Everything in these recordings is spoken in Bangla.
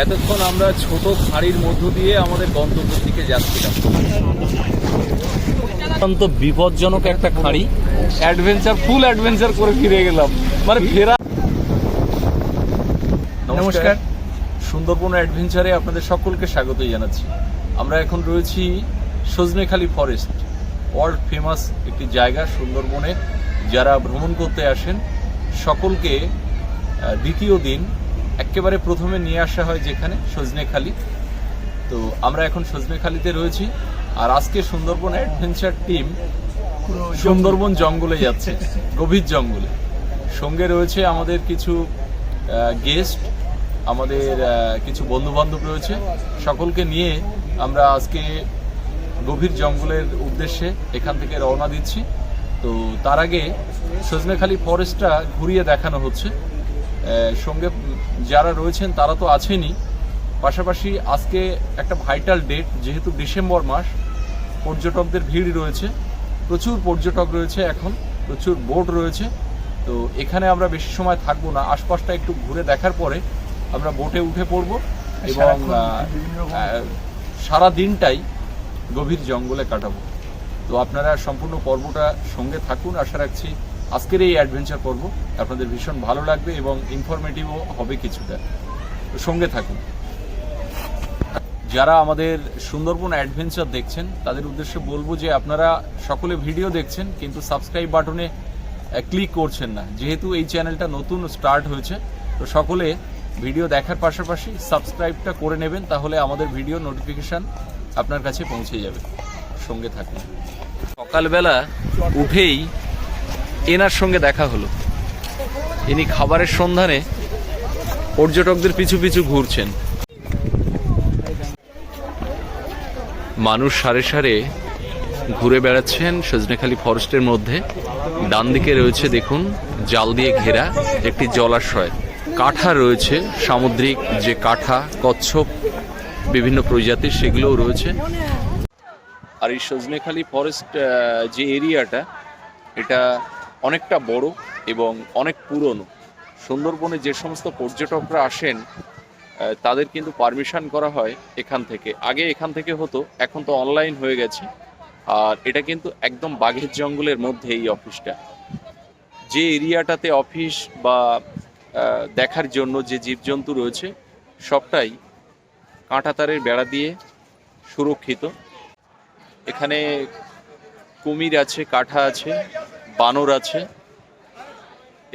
এতক্ষণ আমরা ছোট খাড়ির মধ্য দিয়ে আমাদের গন্তব্যের দিকে যাচ্ছিলাম। অত্যন্ত বিপজ্জনক একটা খাড়ি অ্যাডভেঞ্চার ফুল অ্যাডভেঞ্চার করে ফিরে গেলাম। মানে ফেরা নমস্কার। সুন্দরবন অ্যাডভেঞ্চারে আপনাদের সকলকে স্বাগতই জানাচ্ছি। আমরা এখন রয়েছি সজনেখালি ফরেস্ট ওয়ার্ল্ড ফেমাস একটি জায়গা সুন্দরবনে। যারা ভ্রমণ করতে আসেন সকলকে দ্বিতীয় দিন একেবারে প্রথমে নিয়ে আসা হয় যেখানে? সজনেখালি তো আমরা এখন সজনেখালিতে রয়েছি। আর আজকে সুন্দরবন অ্যাডভেঞ্চার টিম সুন্দরবন জঙ্গলে যাচ্ছে। গভীর জঙ্গলে। সঙ্গে রয়েছে আমাদের কিছু গেস্ট আমাদের কিছু বন্ধু বান্ধব রয়েছে। সকলকে নিয়ে আমরা আজকে গভীর জঙ্গলের উদ্দেশ্যে এখান থেকে রওনা দিচ্ছি। তো তার আগে সজনেখালি ফরেস্টটা ঘুরিয়ে দেখানো হচ্ছে। সঙ্গে যারা রয়েছেন তারা তো আছেনই। পাশাপাশি আজকে একটা ভাইটাল ডেট যেহেতু ডিসেম্বর মাস পর্যটকদের ভিড় রয়েছে। প্রচুর পর্যটক রয়েছে এখন প্রচুর বোট রয়েছে। তো এখানে আমরা বেশি সময় থাকব না। আশপাশটা একটু ঘুরে দেখার পরে আমরা বোটে উঠে পড়ব এবং সারা দিনটাই গভীর জঙ্গলে কাটাবো। তো আপনারা সম্পূর্ণ পর্বটা সঙ্গে থাকুন। আশা রাখছি আজকের এই অ্যাডভেঞ্চার পর্ব আপনাদের ভীষণ ভালো লাগবে এবং ইনফরমেটিভও হবে কিছুটা। সঙ্গে থাকুন। যারা আমাদের সুন্দরবন অ্যাডভেঞ্চার দেখছেন, তাদের উদ্দেশ্যে বলব যে আপনারা সকলে ভিডিও দেখছেন, কিন্তু সাবস্ক্রাইব বাটনে ক্লিক করছেন না। যেহেতু এই চ্যানেলটা নতুন স্টার্ট হয়েছে, তো সকলে ভিডিও দেখার পাশাপাশি সাবস্ক্রাইবটা করে নেবেন, তাহলে আমাদের ভিডিও নোটিফিকেশন আপনার কাছে পৌঁছে যাবে। সঙ্গে থাকুন। সকালবেলা উঠেই এনার সঙ্গে দেখা হলো। ইনি খাবারের সন্ধানে পর্যটকদের পিছু পিছু ঘুরছেন। মানুষ সারে সারে ঘুরে বেড়াচ্ছেন সজনেখালি ফরেস্টের মধ্যে। ডান দিকে রয়েছে দেখুন, জাল দিয়ে ঘেরা একটি জলাশয়। কাঠা রয়েছে, সামুদ্রিক যে কাঠা, কচ্ছপ, বিভিন্ন প্রজাতির সেগুলোও রয়েছে। আর এই সজনেখালি ফরেস্ট যে এরিয়াটা, এটা অনেকটা বড় এবং অনেক পুরনো। সুন্দরবনে যে সমস্ত পর্যটকরা আসেন তাদের কিন্তু পারমিশন করা হয় এখান থেকে। আগে এখান থেকে হতো, এখন তো অনলাইন হয়ে গেছে। আর এটা কিন্তু একদম বাঘের জঙ্গলের মধ্যে এই অফিসটা। যে এরিয়াটাতে অফিস বা দেখার জন্য যে জীবজন্তু রয়েছে, সবটাই কাঁটাতারের বেড়া দিয়ে সুরক্ষিত। এখানে কুমির আছে কাঠা আছে বানর আছে।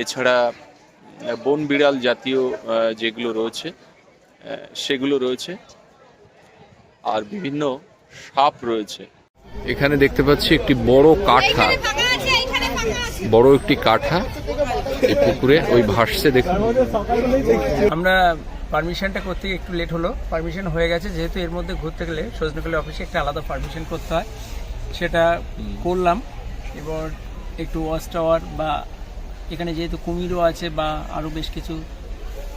এছাড়া বন বিড়াল জাতীয় যেগুলো রয়েছে সেগুলো রয়েছে। আর বিভিন্ন সাপ রয়েছে। এখানে দেখতে পাচ্ছি একটি বড় কাঠা। বড় একটি কাঠা। এই পুকুরে ওই ভাসছে দেখুন। আমরা পারমিশনটা করতে গিয়ে একটু লেট হলো। পারমিশন হয়ে গেছে যেহেতু এর মধ্যে ঘুরতে গেলে সজনকালী অফিসে একটা আলাদা পারমিশন করতে হয়। সেটা করলাম। এবার একটু ওয়াচ টাওয়ার বা এখানে যেহেতু কুমিরও আছে বা আরও বেশ কিছু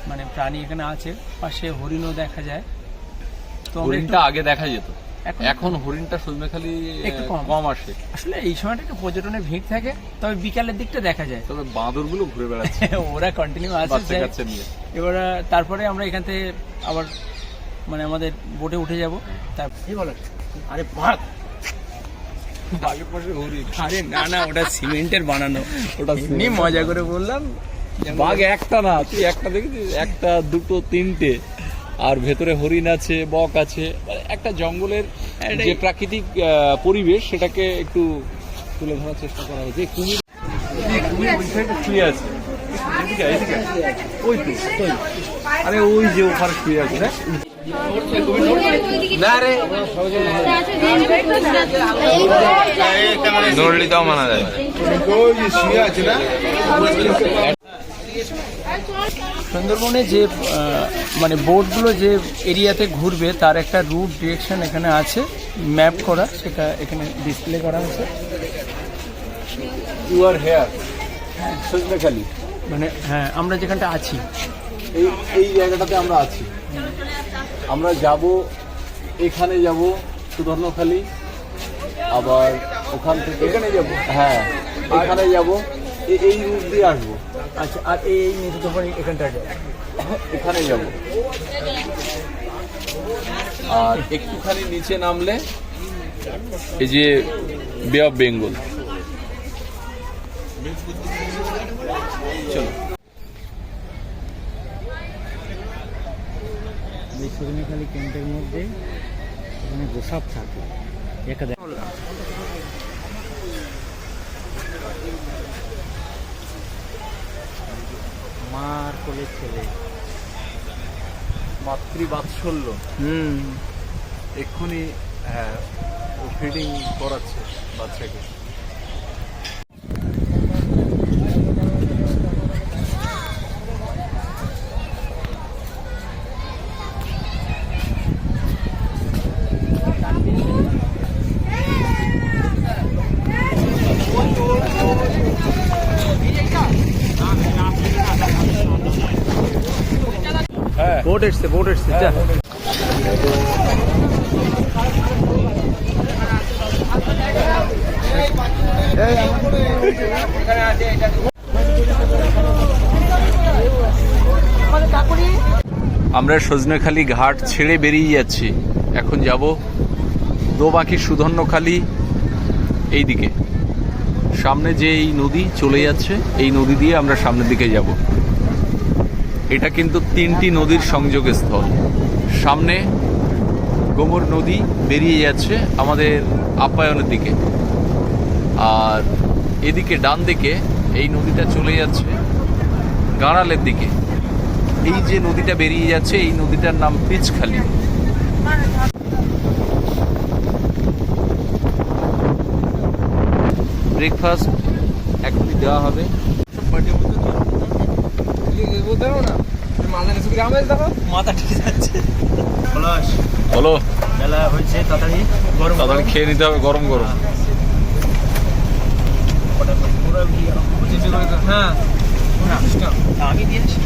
মানে প্রাণী এখানে আছে পাশে হরিণও দেখা যায়। তো আমরা হরিণটা আগে দেখা যেত। এখন- হরিণটা সজনেখালি একটু কম। কম আসে। আসলে এই সময়টা একটু পর্যটনের ভিড় থাকে তবে বিকালের দিকটা দেখা যায়। তবে বাঁদরগুলো ঘুরে বেড়াচ্ছে। ওরা কন্টিনিউ নিয়ে। এবার তারপরে আমরা এখান থেকে আবার মানে আমাদের বোটে উঠে যাব। তার কি বলো? আরে বাঘ বাঘের পাশে হরিণ আরে না না ওটা সিমেন্টের বানানো। ওটা এমনি মজা করে বললাম বাঘ একটা না তুই একটা দেখেছিস? একটা দুটো তিনটে। আর ভেতরে হরিণ আছে বক আছে। মানে একটা জঙ্গলের যে প্রাকৃতিক পরিবেশ সেটাকে একটু তুলে ধরার চেষ্টা করা হয়েছে। কুমির কুমির ওই সাইডে শুয়ে আছে। ওই তো আরে ওই যে ওখানে শুয়ে আছে দৌড়লি তাও মানা যায় সুন্দরবনে যে মানে বোটগুলো যে এরিয়াতে ঘুরবে তার একটা রুট ডিরেকশন এখানে আছে ম্যাপ করা সেটা এখানে ডিসপ্লে করা হয়েছে। ইউ আর হেয়ার মানে হ্যাঁ আমরা যেখানটা আছি। এই এই জায়গাটাতে আমরা আছি। আমরা যাব এখানে যাব সুধর্ণখালি আবার ওখান থেকে এখানে যাব? হ্যাঁ এখানে যাব এই রুট দিয়ে আসব। আচ্ছা আর এই নেতৃত্ব এখানটায় এখানে যাব। আর একটুখানি নিচে নামলে এই যে বে অফ বেঙ্গল এই সজনেখালি ক্যাম্পের মধ্যে ওখানে গোসাপ থাকে। একা দেখ মার কোলের ছেলে। মাতৃবাৎসল্য। হুম। এক্ষুনি হ্যাঁ ফিডিং করাচ্ছে বাচ্চাকে হ্যাঁ বোট এসছে বোট এসছে যা আমরা সজনেখালি ঘাট ছেড়ে বেরিয়ে যাচ্ছি। এখন যাব দোবাকি সুধন্যখালি এই দিকে সামনে যে এই নদী চলে যাচ্ছে, এই নদী দিয়ে আমরা সামনের দিকে যাব। এটা কিন্তু তিনটি নদীর সংযোগ স্থল সামনে গোমর নদী বেরিয়ে যাচ্ছে আমাদের আপ্যায়নের দিকে। আর এদিকে ডান দিকে এই নদীটা চলে যাচ্ছে গাঁড়ালের দিকে। এই যে নদীটা বেরিয়ে যাচ্ছে এই নদীটার নাম পিচখালি। ব্রেকফাস্ট এখনই দেওয়া হবে। মাথা ঠিক যাচ্ছে বলো। তাড়াতাড়ি খেয়ে নিতে হবে গরম গরম হ্যাঁ আমি দিয়ে আসি।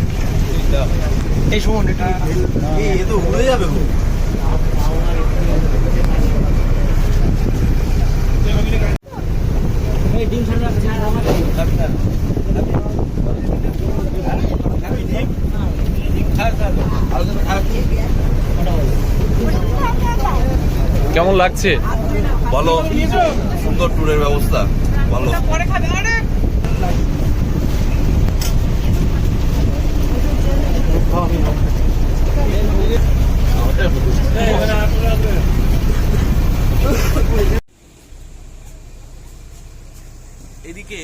এই শোন একটু এ তো উড়ে যাবে গো এই ডিম কেমন লাগছে? ভালো সুন্দর ট্যুরের ব্যবস্থা ভালো। এদিকে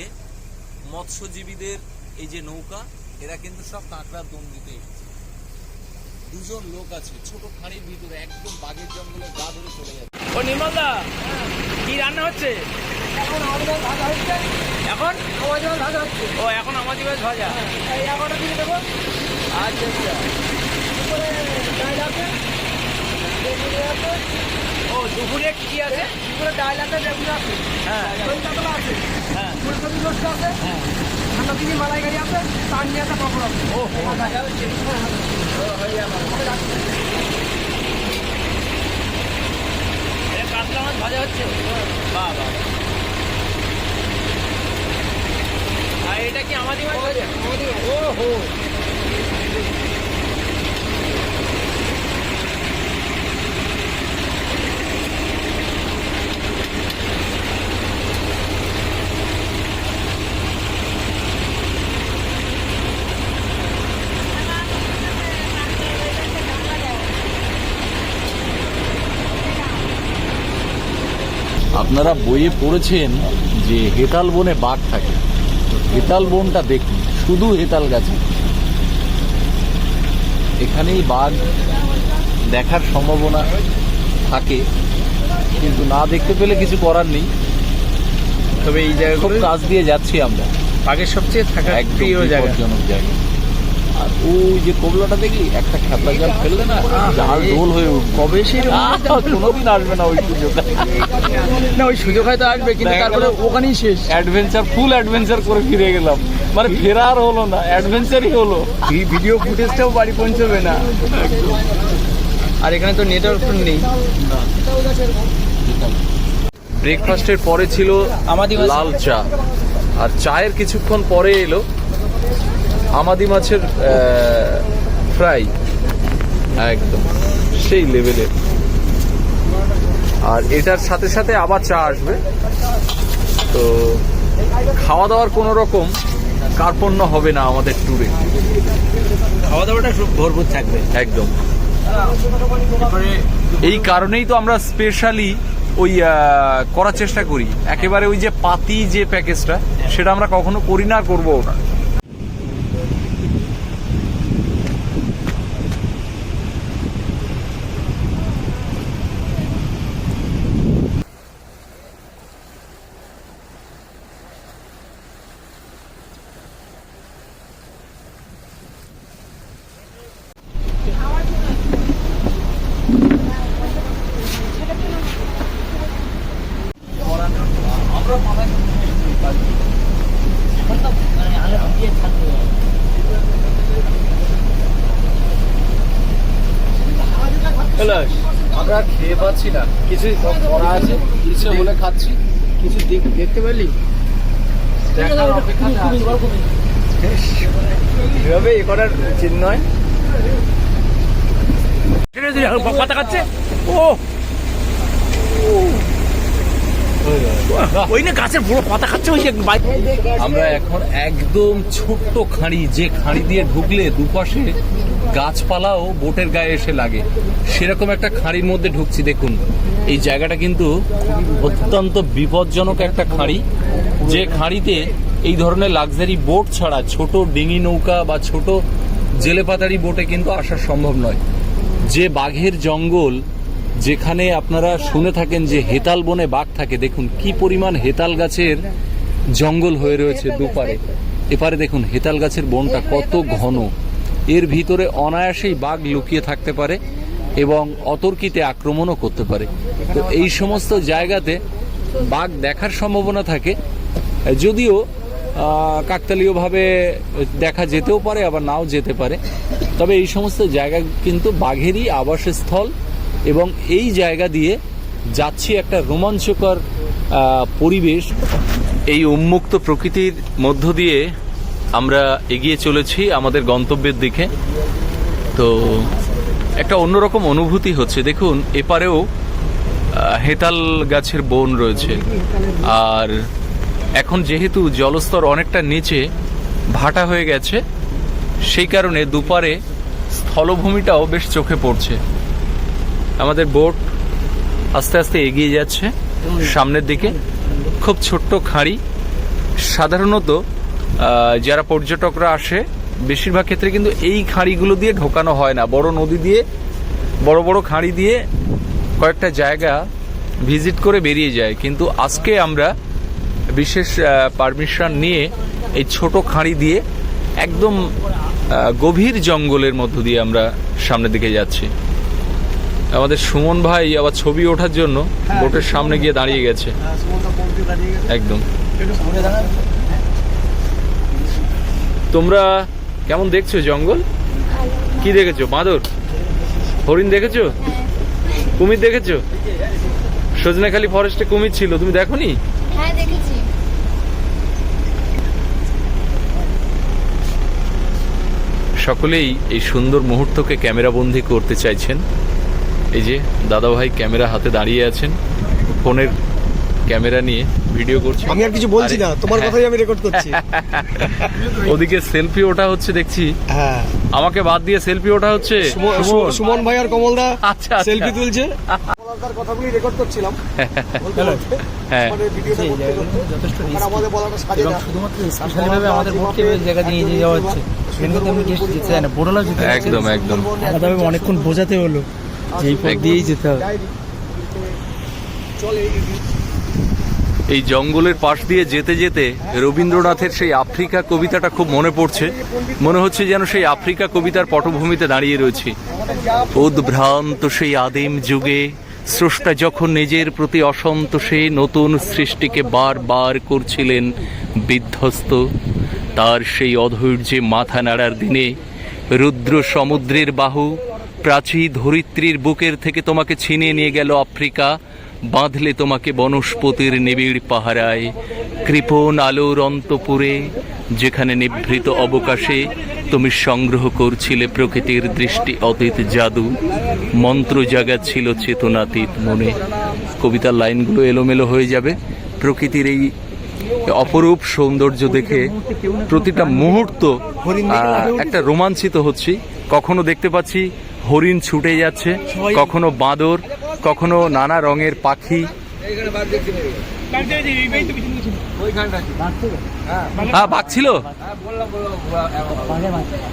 মৎস্যজীবীদের এই যে নৌকা এরা কিন্তু সব কাঁকড়ার দম দিতে এসেছে। দুজন লোক আছে ছোট খাঁড়ির ভিতরে একদম বাঘের জঙ্গলে গা ধরে চলে যাচ্ছে। ও নির্মল দা কি রান্না হচ্ছে? এখন ভাজা হচ্ছে। এখন? ভাজা হচ্ছে। ও এখন আমাদের ভাজা। এই এগারোটা দিয়ে দেবো। আচ্ছা আচ্ছা ও দুপুরে কি আছে দুপুরে ডাল আছে বেগুন আছে হ্যাঁ আছে হ্যাঁ। ফুলকপি রোস্ট আছে হ্যাঁ ঠান্ডা দিনে মালাই গাড়ি আছে নিয়ে একটা পাপড় আছে ও ও হয়ে যাবে কাতলা মাছ ভাজা হচ্ছে বাহ বাহ আর এটা কি আমাদের ও হো আপনারা বইয়ে পড়েছেন যে হেতাল বনে বাঘ থাকে। হেতাল বনটা দেখুন শুধু হেতাল গাছে এখানেই বাঘ দেখার সম্ভাবনা থাকে কিন্তু না দেখতে পেলে কিছু করার নেই। তবে এই খুব জায়গাগুলো কাজ দিয়ে যাচ্ছি আমরা। বাঘের সবচেয়ে থাকা প্রিয় জায়গা। জায়গা। আর ওই যে কবলাটা দেখলি একটা খেপলা জাল ফেললে না জাল ঢোল হয়ে উঠবে। কবে সেই কোনোদিন আসবে না ওই সুযোগ। না ওই সুযোগ হয়তো আসবে কিন্তু তারপরে ওখানেই শেষ। অ্যাডভেঞ্চার ফুল অ্যাডভেঞ্চার করে ফিরে গেলাম। মানে ফেরার হলো না অ্যাডভেঞ্চারই হলো। এই ভিডিও ফুটেজটাও বাড়ি পৌঁছবে না। আর এখানে তো নেটওয়ার্ক নেই। ব্রেকফাস্টের পরে ছিল আমাদি লাল চা। আর চায়ের কিছুক্ষণ পরে এলো আমাদি মাছের ফ্রাই একদম সেই লেভেলের আর এটার সাথে সাথে আবার চা আসবে। তো খাওয়া দাওয়ার কোনো রকম কার্পণ্য হবে না আমাদের ট্যুরে খাওয়া দাওয়াটা খুব ভরপুর থাকবে। একদম। এই কারণেই তো আমরা স্পেশালি ওই করার চেষ্টা করি। একেবারে ওই যে পাতি যে প্যাকেজটা সেটা আমরা কখনো করি না করব না আমরা খেয়ে পাচ্ছি না। কিছু করা আছে ইচ্ছে বলে খাচ্ছি, কিছু দেখতে দেখার অপেক্ষাতে আছি। এভাবে এ করার উচিত নয়। আমরা এখন একদম ছোট্ট খাঁড়ি, যে খাঁড়ি দিয়ে ঢুকলে দুপাশে গাছপালাও বোটের গায়ে এসে লাগে। সেরকম একটা খাঁড়ির মধ্যে ঢুকছি, দেখুন। এই জায়গাটা কিন্তু অত্যন্ত বিপজ্জনক একটা খাঁড়ি। যে খাঁড়িতে এই ধরনের লাক্সারি বোট ছাড়া ছোট ডিঙি নৌকা বা ছোট জেলেপাতারি বোটে কিন্তু আসা সম্ভব নয়। যে বাঘের জঙ্গল, যেখানে আপনারা শুনে থাকেন যে হেতাল বনে বাঘ থাকে, দেখুন কি পরিমাণ হেতাল গাছের জঙ্গল হয়ে রয়েছে দুপারে এপারে দেখুন, হেতাল গাছের বনটা কত ঘন। এর ভিতরে অনায়াসেই বাঘ লুকিয়ে থাকতে পারে এবং অতর্কিতে আক্রমণও করতে পারে। তো এই সমস্ত জায়গাতে বাঘ দেখার সম্ভাবনা থাকে। যদিও কাকতালীয়ভাবে দেখা যেতেও পারে, আবার নাও যেতে পারে। তবে এই সমস্ত জায়গা কিন্তু বাঘেরই আবাসস্থল এবং এই জায়গা দিয়ে যাচ্ছি একটা রোমাঞ্চকর পরিবেশ। এই উন্মুক্ত প্রকৃতির মধ্য দিয়ে আমরা এগিয়ে চলেছি আমাদের গন্তব্যের দিকে। তো একটা অন্যরকম অনুভূতি হচ্ছে। দেখুন, এপারেও হেতাল গাছের বন রয়েছে। আর এখন যেহেতু জলস্তর অনেকটা নিচে, ভাটা হয়ে গেছে, সেই কারণে দুপারে স্থলভূমিটাও বেশ চোখে পড়ছে। আমাদের বোট আস্তে আস্তে এগিয়ে যাচ্ছে সামনের দিকে। খুব ছোট্ট খাঁড়ি। সাধারণত যারা পর্যটকরা আসে বেশিরভাগ ক্ষেত্রে কিন্তু এই খাঁড়িগুলো দিয়ে ঢোকানো হয় না। বড় নদী দিয়ে বড় বড় খাঁড়ি দিয়ে কয়েকটা জায়গা ভিজিট করে বেরিয়ে যায়। কিন্তু আজকে আমরা বিশেষ পারমিশন নিয়ে এই ছোট খাঁড়ি দিয়ে একদম গভীর জঙ্গলের মধ্য দিয়ে আমরা সামনের দিকে যাচ্ছি। আমাদের সুমন ভাই আবার ছবি ওঠার জন্য বোটের সামনে গিয়ে দাঁড়িয়ে গেছে। একদম। তোমরা কেমন দেখছ জঙ্গল? কি দেখেছ? বাঁদর? হরিণ দেখেছ? কুমির দেখেছ? সজনেখালি ফরেস্টে কুমির ছিল তুমি দেখোনি? হ্যাঁ দেখেছি। সকলেই এই সুন্দর মুহূর্তকে ক্যামেরাবন্দি করতে চাইছেন। এই যে দাদাভাই ক্যামেরা হাতে দাঁড়িয়ে আছেন ফোনের ক্যামেরা নিয়ে। ভিডিও করছি। আমি আর কিছু বলছি না তোমার হ্যাঁ, কথাই আমি রেকর্ড করছি। ওদিকে সেলফি ওঠা হচ্ছে দেখছি। হ্যাঁ। আমাকে বাদ দিয়ে সেলফি ওঠা হচ্ছে। সুমন- ভাই আর কমলদা আচ্ছা, আচ্ছা। সেলফি তুলছে। কমলদার কথাগুলি রেকর্ড করছিলাম। হ্যাঁ। মানে ভিডিওটা করতে করতে। যথেষ্ট আর আমাদের বলাটা সাজে এবং না। শুধুমাত্র আমাদের জায়গা নিয়ে যাওয়া হচ্ছে। একদম একদম। অনেকক্ষণ বোঝাতে হলো যে এই পথ দিয়েই যেতে হবে। চলে এই জঙ্গলের পাশ দিয়ে যেতে যেতে রবীন্দ্রনাথের সেই আফ্রিকা কবিতাটা খুব মনে পড়ছে। মনে হচ্ছে যেন সেই আফ্রিকা কবিতার পটভূমিতে দাঁড়িয়ে রয়েছি। উদ্ভ্রান্ত সেই আদিম যুগে, স্রষ্টা যখন নিজের প্রতি অসন্তোষে নতুন সৃষ্টিকে বারবার করছিলেন বিধ্বস্ত। তার সেই অধৈর্যে মাথা নাড়ার দিনে রুদ্র সমুদ্রের বাহু প্রাচী ধরিত্রীর বুকের থেকে তোমাকে ছিনিয়ে নিয়ে গেল আফ্রিকা। বাঁধলে তোমাকে বনস্পতির নিবিড় পাহারায় কৃপণ আলোর অন্তপুরে যেখানে নিভৃত অবকাশে তুমি সংগ্রহ করছিলে প্রকৃতির দৃষ্টি অতীত জাদু মন্ত্র জাগা ছিল চেতনাতীত মনে। কবিতার লাইনগুলো এলোমেলো হয়ে যাবে। প্রকৃতির এই অপরূপ সৌন্দর্য দেখে প্রতিটা মুহূর্ত একটা রোমাঞ্চিত হচ্ছি। কখনো দেখতে পাচ্ছি হরিণ ছুটে যাচ্ছে কখনো বাঁদর কখনো নানা রঙের পাখি। হ্যাঁ ছিল?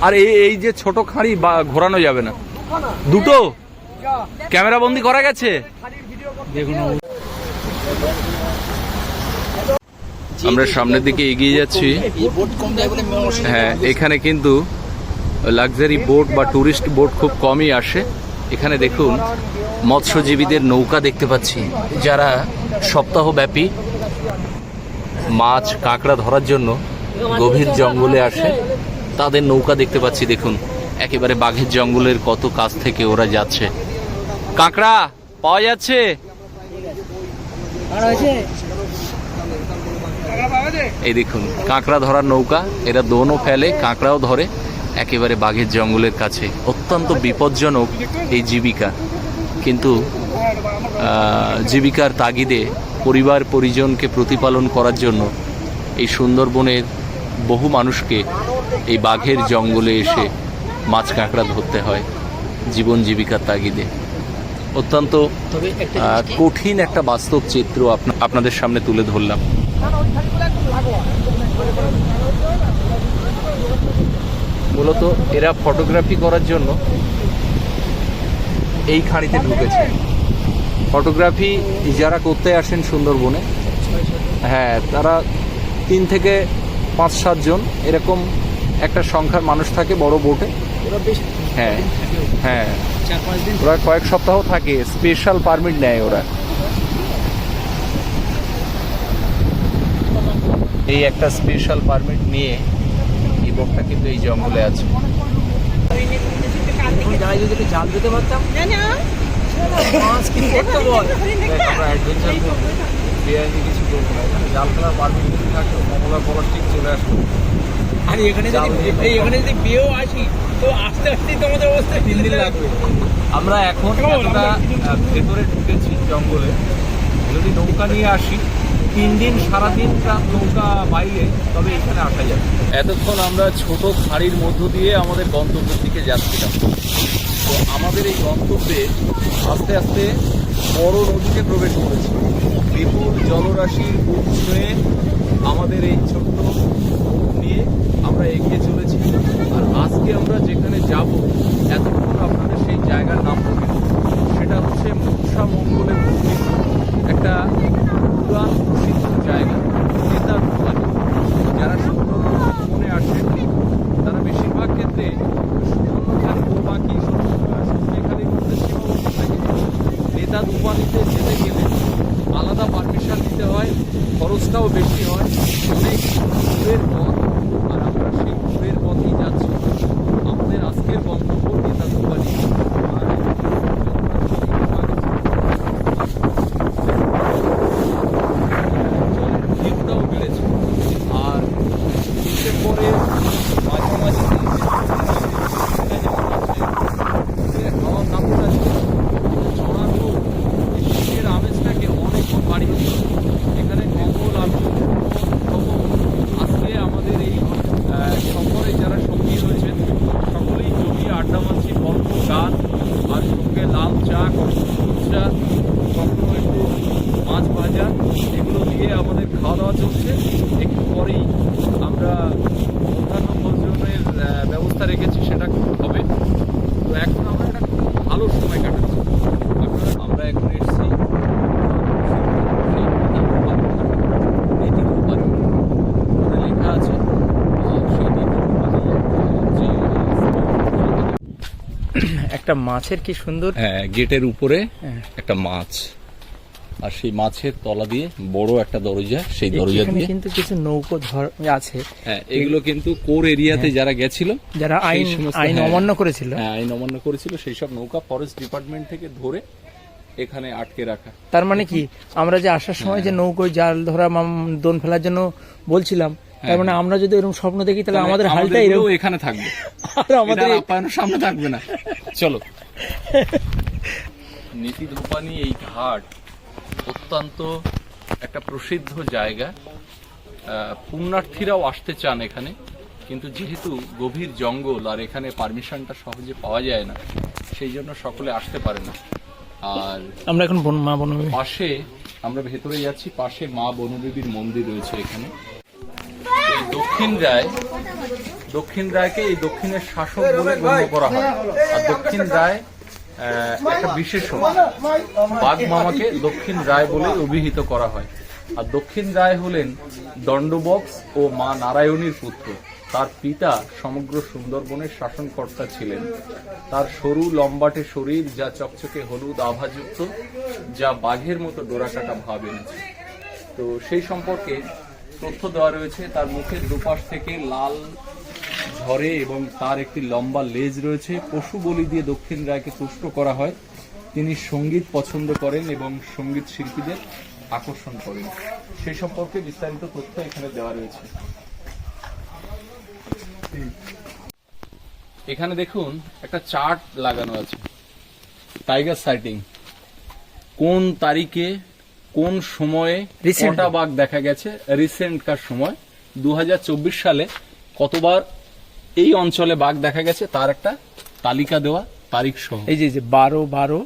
আর এই যে ছোট খাঁড়ি ঘোরানো যাবে না। দুটো? ক্যামেরা বন্দি করা গেছে? আমরা সামনের দিকে এগিয়ে যাচ্ছি। হ্যাঁ এখানে কিন্তু লাক্সারি বোট বা টুরিস্ট বোট খুব কমই আসে। এখানে দেখুন মৎস্যজীবীদের নৌকা দেখতে পাচ্ছি, যারা সপ্তাহব্যাপী মাছ, কাঁকড়া ধরার জন্য গভীর জঙ্গলে আসে। তাদের নৌকা দেখতে পাচ্ছি, দেখুন, একেবারে বাঘের জঙ্গলের কত কাছ থেকে ওরা যাচ্ছে। কাঁকড়া, পাওয়া যাচ্ছে? এই দেখুন, কাঁকড়া ধরার নৌকা, এরা দোনও ফেলে, কাঁকড়াও ধরে। একেবারে বাঘের জঙ্গলের কাছে। অত্যন্ত বিপজ্জনক এই জীবিকা। কিন্তু জীবিকার তাগিদে পরিবার পরিজনকে প্রতিপালন করার জন্য এই সুন্দরবনের বহু মানুষকে এই বাঘের জঙ্গলে এসে মাছ কাঁকড়া ধরতে হয় জীবন জীবিকার তাগিদে। অত্যন্ত কঠিন একটা বাস্তব চিত্র আপনা- আপনাদের সামনে তুলে ধরলাম। মূলত এরা ফটোগ্রাফি করার জন্য এই খাঁড়িতে ঢুকেছে। ফটোগ্রাফি যারা করতে আসেন সুন্দরবনে হ্যাঁ তারা তিন থেকে পাঁচ সাতজন এরকম একটা সংখ্যার মানুষ থাকে বড় বোটে হ্যাঁ হ্যাঁ। ওরা কয়েক সপ্তাহ থাকে স্পেশাল পারমিট নেয় ওরা। এই একটা স্পেশাল পারমিট নিয়ে বোটটা কিন্তু এই জঙ্গলে আছে। আমরা অ্যাডভেঞ্চার করব। বেআইনি কিছু করব না। জাল ফেলার পারমিট যদি থাকে কমলা পলার ঠিক চলে আসবে। আর এখানে যদি এই এখানে যদি বিয়েও আসি তো আস্তে আস্তে তোমাদের অবস্থা তিন দিন লাগবে। আমরা এখন আহ, ভেতরে ঢুকেছি জঙ্গলে। যদি নৌকা নিয়ে আসি তিন দিন সারাদিন নৌকা বাইরে তবে এখানে আসা যাবে এতক্ষণ আমরা ছোট খাড়ির মধ্য দিয়ে আমাদের গন্তব্যের দিকে যাচ্ছিলাম। তো আমাদের এই গন্তব্যে আস্তে আস্তে বড় নদীতে প্রবেশ করেছি। বিপুল জলরাশির বুক ছুঁয়ে আমাদের এই ছোট্ট নিয়ে আমরা এগিয়ে চলেছি। আর আজকে আমরা যেখানে যাব, এতক্ষণ আপনাদের সেই জায়গার নাম বলি। সেটা হচ্ছে মূষা মঙ্গলের ভূমি একটা পুরান প্রসিদ্ধ জায়গা। নেতার যারা সুন্দরবনে আসে তারা বেশিরভাগ ক্ষেত্রে সুন্দরবনের বাকি সন্ধ্যেখালির মধ্যে সীমাবদ্ধ থাকে। নেতা উপাধিতে যেতে গেলে আলাদা পারমিশন দিতে হয়, খরচটাও বেশি হয়। অনেক দূরের পথ, আর আমরা সেই দূরের পথেই যাচ্ছি। আমাদের আজকের গন্তব্য নেতা দুপালি জলের ভিড়টাও বেড়েছে আর শীতের পরে মাঝামাঝি খাওয়া দাওয়াটা ছড়ানো এই শীতের আমেজটাকে অনেক বাড়িয়ে দিল। এখানে কম্বল আলো খবর আজকে আমাদের এই আহ, সফরে যারা সঙ্গী রয়েছেন সকলেই জমিয়ে আড্ডা মারছি গল্প গান আর সঙ্গে লাল চা কখনো দুধ চা কখনো একটু মাছ ভাজা এগুলো দিয়ে আমাদের খাওয়া দাওয়া চলছে একটু পরেই আমরা অন্যান্য ভোজনের আহ, ব্যবস্থা রেখেছি সেটা হবে তো এখন আমরা একটা খুব ভালো সময় কাটাচ্ছি আপনারা আমরা এখন এসেছি নীতি কোম্পানি ওখানে লেখা আছে আহ, সেই নীতি কোম্পানি যে একটা মাছের কি সুন্দর? হ্যাঁ গেটের উপরে হ্যাঁ। একটা মাছ। আর সেই মাছের তলা দিয়ে বড় একটা দরজা সেই দরজা দিয়ে। কিন্তু কিছু নৌকো ধর আছে। হ্যাঁ এগুলো কিন্তু কোর এরিয়াতে যারা গেছিল যারা আইন আইন হ্যাঁ। অমান্য করেছিল। হ্যাঁ আইন অমান্য করেছিল সেই সব নৌকা ফরেস্ট ডিপার্টমেন্ট থেকে ধরে এখানে আটকে রাখা। তার মানে কি? আমরা যে আসার সময় যে নৌকোয় জাল ধরা দোন ফেলার জন্য বলছিলাম তার মানে আমরা যদি এরকম স্বপ্ন দেখি তাহলে আমাদের হালটা এরকম। এখানে থাকবে। আর আমাদের আপ্যায়নের সামনে থাকবে না। চলো। নীতি ধূপানি এই ঘাট অত্যন্ত একটা প্রসিদ্ধ জায়গা। পুণ্যার্থীরাও আসতে চান এখানে কিন্তু যেহেতু গভীর জঙ্গল আর এখানে পারমিশনটা সহজে পাওয়া যায় না সেই জন্য সকলে আসতে পারে না। আর আমরা এখন বন মা বনবে পাশে আমরা ভেতরে যাচ্ছি পাশে মা বনদেবীর মন্দির রয়েছে এখানে। দক্ষিণ রায়, দক্ষিণ রায়কে এই দক্ষিণের শাসক বলে গণ্য করা হয়। আর দক্ষিণ রায় একটা বিশেষণ বাঘ মামাকে দক্ষিণ রায় বলে অভিহিত করা হয়। আর দক্ষিণ রায় হলেন দণ্ডবক্স ও মা নারায়ণীর পুত্র। তার পিতা সমগ্র সুন্দরবনের শাসনকর্তা ছিলেন। তার সরু লম্বাটে শরীর, যা চকচকে হলুদ আভাযুক্ত, যা বাঘের মতো ডোরাকাটা ভাব এনেছে। তো সেই সম্পর্কে তথ্য দেওয়া রয়েছে, তার মুখের দুপাশ থেকে লাল ঝরে এবং তার একটি লম্বা লেজ রয়েছে। পশু বলি দিয়ে দক্ষিণ রায়কে তুষ্ট করা হয়। তিনি সংগীত পছন্দ করেন এবং সংগীত শিল্পীদের আকর্ষণ করেন। সেই সম্পর্কে বিস্তারিত তথ্য এখানে দেওয়া রয়েছে। এখানে দেখুন, একটা চার্ট লাগানো আছে। Tiger sighting. কোন তারিখে কোন সময়ে. কটা বাঘ দেখা গেছে? রিসেন্টকার সময়? দু হাজার চব্বিশ সালে কতবার এই অঞ্চলে বাঘ দেখা গেছে? তার একটা তালিকা দেওয়া তারিখ সহ। এই যে বারো বারো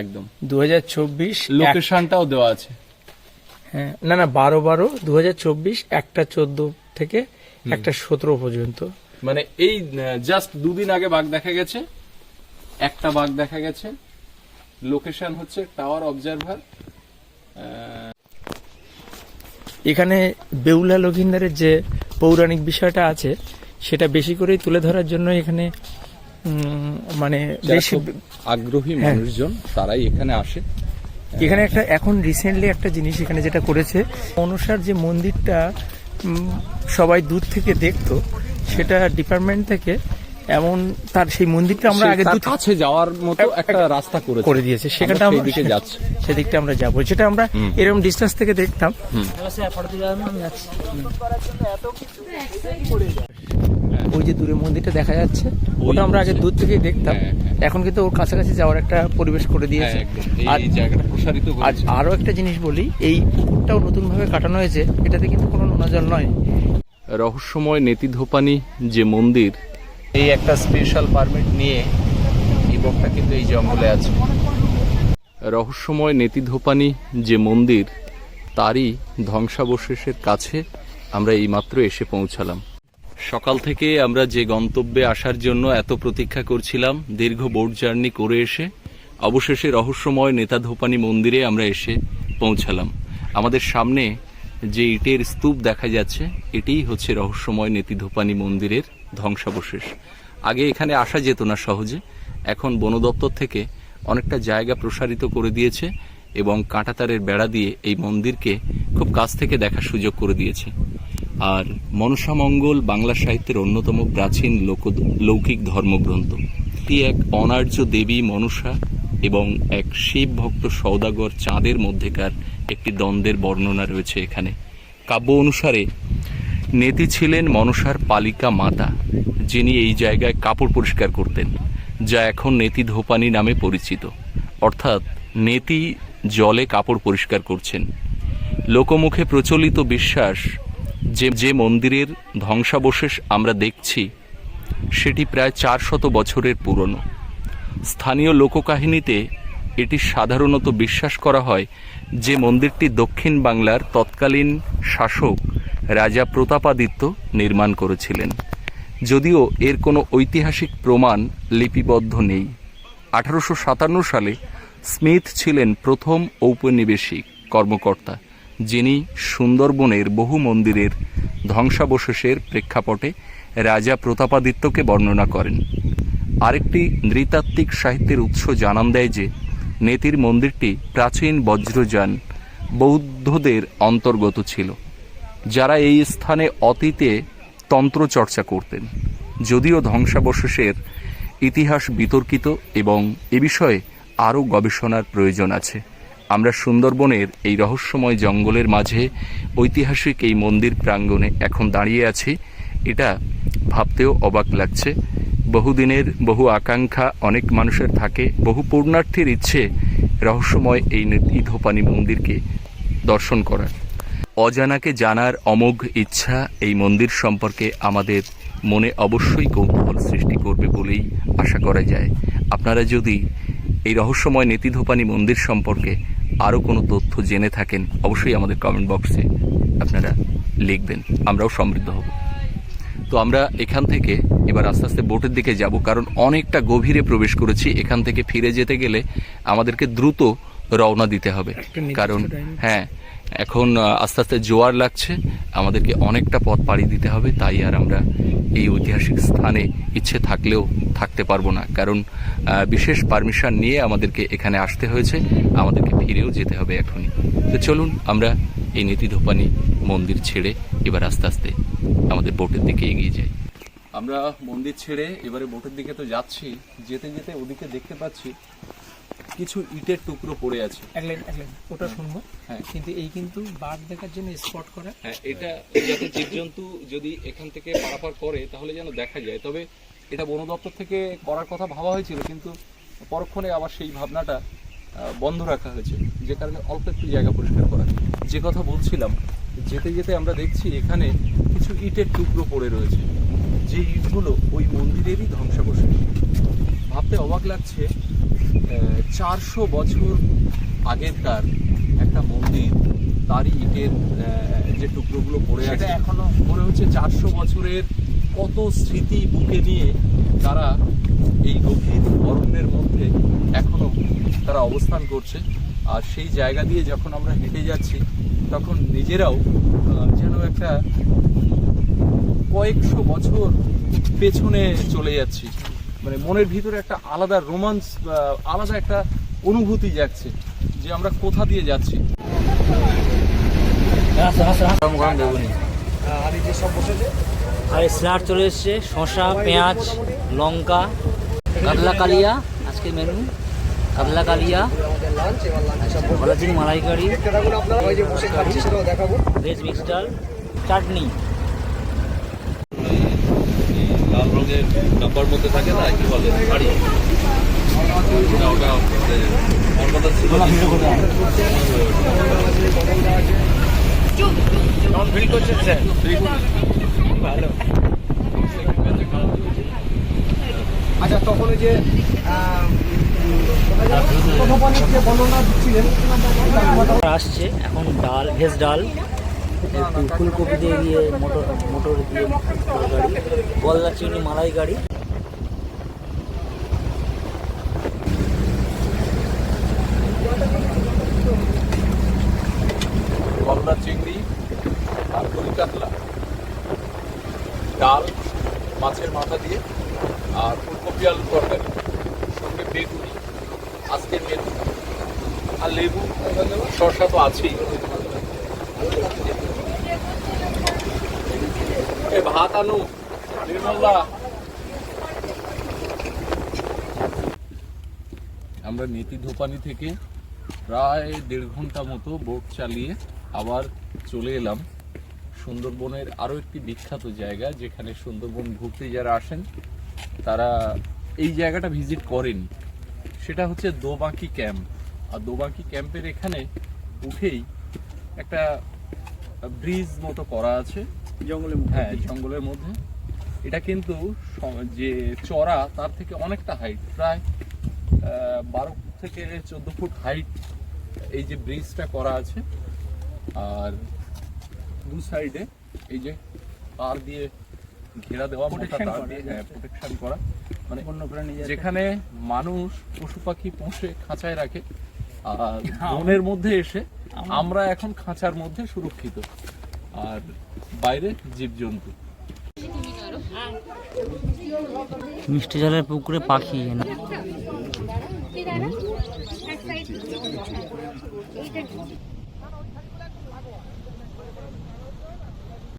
একদম। দু হাজার চব্বিশ লোকেশনটাও দেওয়া আছে। হ্যাঁ না না বারো বারো দু হাজার চব্বিশ একটা চোদ্দ থেকে একটা সতেরো পর্যন্ত। মানে এই জাস্ট দুদিন আগে বাঘ দেখা গেছে একটা বাঘ দেখা গেছে। লোকেশন হচ্ছে টাওয়ার অবজারভার এখানে বেউলা লঘিন্দারের যে পৌরাণিক বিষয়টা আছে সেটা বেশি করেই তুলে ধরার জন্য এখানে মানে বেশি আগ্রহী হ্যাঁ। মানুষজন তারাই এখানে আসে এখানে একটা এখন রিসেন্টলি একটা জিনিস এখানে যেটা করেছে অনুসার যে মন্দিরটা সবাই দূর থেকে দেখতো সেটা ডিপার্টমেন্ট থেকে এমন তার সেই মন্দিরটা আমরা আগে দূর কাছে যাওয়ার মতো একটা রাস্তা করেছে। করে দিয়েছে। সেখানটা আমরা দিকে যাচ্ছি। সেদিকটা আমরা যাব। যেটা আমরা এরকম ডিস্টেন্স থেকে দেখতাম। ওই যে দূরে মন্দিরটা দেখা যাচ্ছে ওটা আমরা আগে দূর থেকেই দেখতাম। হ্যাঁ, হ্যাঁ। এখন কিন্তু ওর কাছাকাছি যাওয়ার একটা পরিবেশ করে হ্যাঁ, দিয়েছে। আর জায়গাটা প্রসারিত আর করেছে আরও একটা জিনিস বলি এই পুকুরটাও নতুন ভাবে কাটানো হয়েছে। এটাতে কিন্তু কোনো নোনা জল নয়। রহস্যময় নেতি ধোপানি যে মন্দির এই একটা স্পেশাল পারমিট নিয়ে ইবকটা কিন্তু এই জঙ্গলে আছে। রহস্যময় নেতি ধোপানি যে মন্দির, তারই ধ্বংসাবশেষের কাছে আমরা এইমাত্র এসে পৌঁছালাম। সকাল থেকে আমরা যে গন্তব্যে আসার জন্য এত প্রতীক্ষা করছিলাম, দীর্ঘ বোট জার্নি করে এসে, অবশেষে রহস্যময় নেতা ধোপানি মন্দিরে আমরা এসে পৌঁছালাম। আমাদের সামনে যে ইটের স্তূপ দেখা যাচ্ছে, এটিই হচ্ছে রহস্যময় নেতি ধোপানি মন্দিরের ধ্বংসাবশেষ। আগে এখানে আসা যেত না সহজে, এখন বন দপ্তর থেকে অনেকটা জায়গা প্রসারিত করে দিয়েছে এবং কাঁটাতারের বেড়া দিয়ে এই মন্দিরকে খুব কাছ থেকে দেখার সুযোগ করে দিয়েছে। আর মনসামঙ্গল বাংলা সাহিত্যের অন্যতম প্রাচীন লোক লৌকিক ধর্মগ্রন্থ। এটি এক অনার্য দেবী মনসা এবং এক শিব ভক্ত সৌদাগর চাঁদের মধ্যেকার একটি দ্বন্দ্বের বর্ণনা রয়েছে এখানে। কাব্য অনুসারে, নেতি ছিলেন মনসার পালিকা মাতা, যিনি এই জায়গায় কাপড় পরিষ্কার করতেন, যা এখন নেতি ধোপানি নামে পরিচিত। অর্থাৎ, নেতি জলে কাপড় পরিষ্কার করছেন। লোকমুখে প্রচলিত বিশ্বাস, যে যে মন্দিরের ধ্বংসাবশেষ আমরা দেখছি, সেটি প্রায় চারশত বছরের পুরনো। স্থানীয় লোককাহিনীতে এটি সাধারণত বিশ্বাস করা হয় যে মন্দিরটি দক্ষিণ বাংলার তৎকালীন শাসক রাজা প্রতাপাদিত্য নির্মাণ করেছিলেন। যদিও এর কোনো ঐতিহাসিক প্রমাণ লিপিবদ্ধ নেই। আঠারোশো সাতান্ন সালে স্মিথ ছিলেন প্রথম ঔপনিবেশিক কর্মকর্তা, যিনি সুন্দরবনের বহু মন্দিরের ধ্বংসাবশেষের প্রেক্ষাপটে রাজা প্রতাপাদিত্যকে বর্ণনা করেন। আরেকটি নৃতাত্ত্বিক সাহিত্যের উৎস জানান দেয় যে, নেতির মন্দিরটি প্রাচীন বজ্রযান বৌদ্ধদের অন্তর্গত ছিল, যারা এই স্থানে অতীতে তন্ত্র চর্চা করতেন। যদিও ধ্বংসাবশেষের ইতিহাস বিতর্কিত এবং এ বিষয়ে আরও গবেষণার প্রয়োজন আছে। আমরা সুন্দরবনের এই রহস্যময় জঙ্গলের মাঝে ঐতিহাসিক এই মন্দির প্রাঙ্গণে এখন দাঁড়িয়ে আছি। এটা ভাবতেও অবাক লাগছে। বহুদিনের বহু আকাঙ্ক্ষা অনেক মানুষের থাকে। বহু পূর্ণার্থীর ইচ্ছে রহস্যময় এই ইধোপানি মন্দিরকে দর্শন করার। অজানাকে জানার অমোঘ ইচ্ছা এই মন্দির সম্পর্কে আমাদের মনে অবশ্যই কৌতূহল সৃষ্টি করবে বলেই আশা করা যায়। আপনারা যদি এই রহস্যময় নেতিধোপানি মন্দির সম্পর্কে আরও কোনো তথ্য জেনে থাকেন, অবশ্যই আমাদের কমেন্ট বক্সে আপনারা লিখবেন। আমরাও সমৃদ্ধ হব। তো আমরা এখান থেকে এবার আস্তে আস্তে বোটের দিকে যাব কারণ অনেকটা গভীরে প্রবেশ করেছি। এখান থেকে ফিরে যেতে গেলে আমাদেরকে দ্রুত রওনা দিতে হবে। কারণ হ্যাঁ এখন আস্তে আস্তে জোয়ার লাগছে। আমাদেরকে অনেকটা পথ পাড়ি দিতে হবে, তাই আর আমরা এই ঐতিহাসিক স্থানে ইচ্ছে থাকলেও থাকতে পারব না। কারণ বিশেষ পারমিশন নিয়ে আমাদেরকে এখানে আসতে হয়েছে, আমাদেরকে ফিরেও যেতে হবে এখনই। তো চলুন, আমরা এই নীতিধোপানি মন্দির ছেড়ে এবার আস্তে আস্তে আমাদের বোটের দিকে এগিয়ে যাই। আমরা মন্দির ছেড়ে এবারে বোটের দিকে তো যাচ্ছি, যেতে যেতে ওদিকে দেখতে পাচ্ছি কিছু ইটের টুকরো পড়ে আছে। এক লাইন এক লাইন ওটা শুনব। হ্যাঁ। কিন্তু এই কিন্তু বাঘ দেখার জন্য স্পট করা। হ্যাঁ এটা যাতে জীবজন্তু যদি এখান থেকে পারাপার করে তাহলে যেন দেখা যায়। তবে এটা বন দপ্তর থেকে করার কথা ভাবা হয়েছিল কিন্তু পরক্ষণে আবার সেই ভাবনাটা বন্ধ রাখা হয়েছে। যে কারণে অল্প একটু জায়গা পরিষ্কার করা। যে কথা বলছিলাম যেতে যেতে আমরা দেখছি এখানে কিছু ইটের টুকরো পড়ে রয়েছে। যে ইটগুলো ওই মন্দিরেরই ধ্বংসাবশেষ। ভাবতে অবাক লাগছে চারশো বছর আগেরকার একটা মন্দির তারই ইটের যে টুকরোগুলো পড়ে আছে এখনও মনে হচ্ছে চারশো বছরের কত স্মৃতি বুকে নিয়ে তারা এই গভীর অরণ্যের মধ্যে এখনও তারা অবস্থান করছে। আর সেই জায়গা দিয়ে যখন আমরা হেঁটে যাচ্ছি তখন নিজেরাও যেন একটা কয়েকশো বছর পেছনে চলে যাচ্ছি। মানে মনের ভিতরে একটা আলাদা রোমান্স আলাদা একটা অনুভূতি যাচ্ছে যে আমরা কোথা দিয়ে যাচ্ছি। আর স্যালাড চলে এসছে শসা পেঁয়াজ লঙ্কা কাতলা কালিয়া আজকে মেনু কাতলা কালিয়া লাঞ্চ এবার লাঞ্চে সব বসবে কলাচিন মালাইকারি দেখতে থাকুন আপনারা ওই যে বসে খাচ্ছি সেটাও দেখাবো ভেজ মিক্সড ডাল চাটনি রঙের ডাব্বার মধ্যে থাকে না কি বলে শাড়ি। না ওটা আমার কথা ছিল আচ্ছা তখন ওই যে আহ, প্রথমবার যে বর্ণনা দিচ্ছিলেন আসছে এখন ডাল ভেজ ডাল। একটু ফুলকপি দিয়ে দিয়ে মোটর মোটর দিয়ে গাড়ি গলদা চিনি মালাই গাড়ি গলদা চিংড়ি আর কলি কাতলা ডাল মাছের মাথা দিয়ে আর ফুলকপি আলুর তরকারি সঙ্গে বেগুনি আজকের মেনু আর লেবু শসা তো আছেই এ ভাত আনু নির্মলদা আমরা ধোপানি থেকে প্রায় দেড় ঘণ্টা মতো বোট চালিয়ে আবার চলে এলাম। সুন্দরবনের আরও একটি বিখ্যাত জায়গা যেখানে সুন্দরবন ঘুরতে যারা আসেন তারা এই জায়গাটা ভিজিট করেন। সেটা হচ্ছে দোবাঁকি ক্যাম্প। আর দোবাঁকি ক্যাম্পের এখানে উঠেই একটা ব্রিজ মতো করা আছে। জঙ্গলের হ্যাঁ জঙ্গলের মধ্যে। এটা কিন্তু যে চড়া তার থেকে অনেকটা হাইট প্রায় বারো থেকে চোদ্দ ফুট হাইট এই যে ব্রিজটা করা আছে। আর দু সাইডে এই যে তার দিয়ে ঘেরা দেওয়া তার দিয়ে হ্যাঁ প্রোটেকশন করা। মানে বন্য প্রাণী যেখানে মানুষ পশু পাখি পুষে খাঁচায় রাখে। আর বনের মধ্যে এসে আমরা এখন খাঁচার মধ্যে সুরক্ষিত। আর বাইরে জীবজন্তু। মিষ্টি জলের পুকুরে পাখি